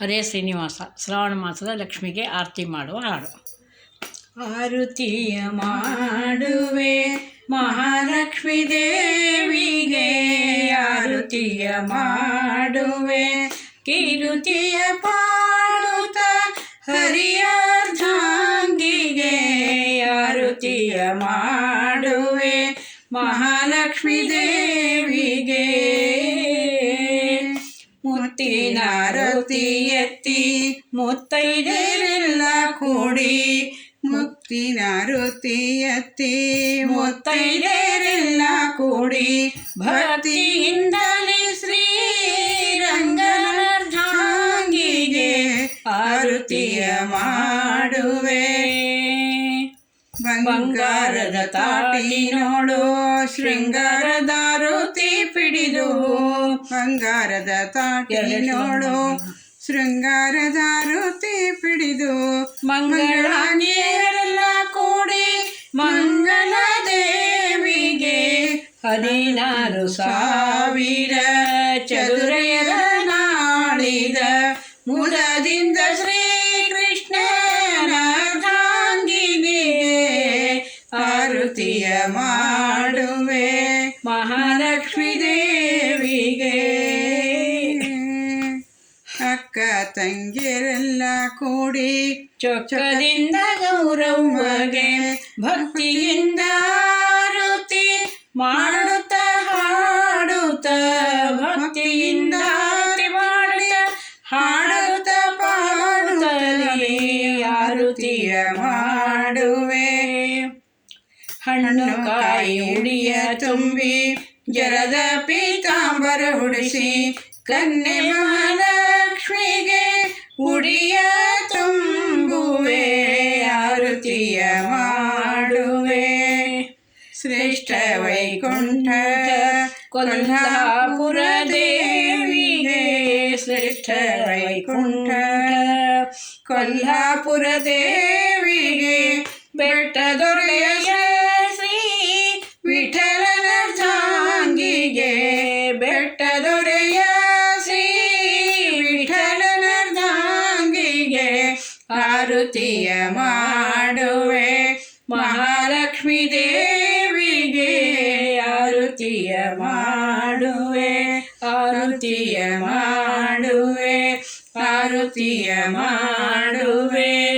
ಹರೇ ಶ್ರೀನಿವಾಸ, ಶ್ರಾವಣ ಮಾಸದ ಲಕ್ಷ್ಮಿಗೆ ಆರತಿ ಮಾಡುವ ಹಾಡು. ಆರುತಿಯ ಮಾಡುವೆ ಮಹಾಲಕ್ಷ್ಮಿ ದೇವಿಗೆ ಆರುತಿಯ ಮಾಡುವೆ. ಕಿರುತಿಯ ಪಾಡುತ್ತ ಹರಿಯಾರ್ಧಾಂಗಿಗೆ ಆರುತಿಯ ಮಾಡುವೆ. ಮಹಾಲಕ್ಷ್ಮಿ ದೇವಿಗೆ ಮುತ್ತೈದೆರೆಲ್ಲ ಕೂಡಿ ಮುತ್ತಿನ ಋತಿಯತ್ತಿ ಮುತ್ತೈದೆರೆಲ್ಲ ಕೂಡಿ ಭಕ್ತಿಯಿಂದಲೇ ಶ್ರೀರಂಗನರ್ಜಾಂಗಿಗೆ ಆರುತಿಯ ಮಾಡುವೆ. ಬಂಗಾರದ ತಾಟಿ ನೋಡು ಶೃಂಗಾರದ ಋತಿ ಪಿಡಿದು. ಬಂಗಾರದ ತಾಟಿ ನೋಡು ಶೃಂಗಾರದ ರುತಿ ಪಿಡಿದು ಮಂಗಳಾಂಗಿಯರೆಲ್ಲ ಕೂಡಿ ಮಂಗಳ ದೇವಿಗೆ ಹದಿನಾರು ಸಾವಿರ ಚದುರೆಯರ ನಾಡಿದ ಮುದದಿಂದ ಶ್ರೀಕೃಷ್ಣನ ಧಾಂಗಿಗೆ ಆರುತಿಯ ಮಾಡುವೆ. ಅಕ್ಕ ತಂಗಿಯರೆಲ್ಲ ಕೂಡಿ ಚೊಕ್ಕದಿಂದ ಮಗೆ ಭಕ್ತಿಯಿಂದ ಆರುತಿ ಮಾಡುತ್ತ ಹಾಡುತ್ತ ಭಕ್ತಿಯಿಂದ ಮಾಡುತ್ತ ಹಾಡುತ್ತ ಪಾಡುತ್ತಲೇ ಆರುತಿಯ ಮಾಡುವೆ. ಹಣ್ಣು ಕಾಯಿ ಉಡಿಯ ತುಂಬಿ, ಜರದ ಪೀತಾಂಬರ ಹುಡಿಸಿ, ಕನ್ನೆ ಮಹಾಲಕ್ಷ್ಮಿಗೆ ಆರತಿಯ ಮಾಡುವೆ ಶ್ರೇಷ್ಠ ವೈಕುಂಠ ಕೊಲ್ಹಾಪುರ ದೇವಿಗೆ ಶ್ರೇಷ್ಠ ವೈಕುಂಠ ಕೊಲ್ಹಾಪುರ ದೇವಿಗೆ ಬೆಟ್ಟದೊರೆಯ ಶ್ರೀ ವಿಠಲನ ಧಾಂಗಿಗೆ ಬೆಟ್ಟದೊರೆಯ ಶ್ರೀ ವಿಠಲನ ಧಾಂಗಿಗೆ ಆರತಿಯ ಮಾಡುವೆ. ಮಹಾಲಕ್ಷ್ಮಿ ದೇವಿಗೆ ಆರುತಿಯ ಮಾಡುವೆ. ಆರುತಿಯ ಮಾಡುವೆ. ಆರುತಿಯ ಮಾಡುವೆ.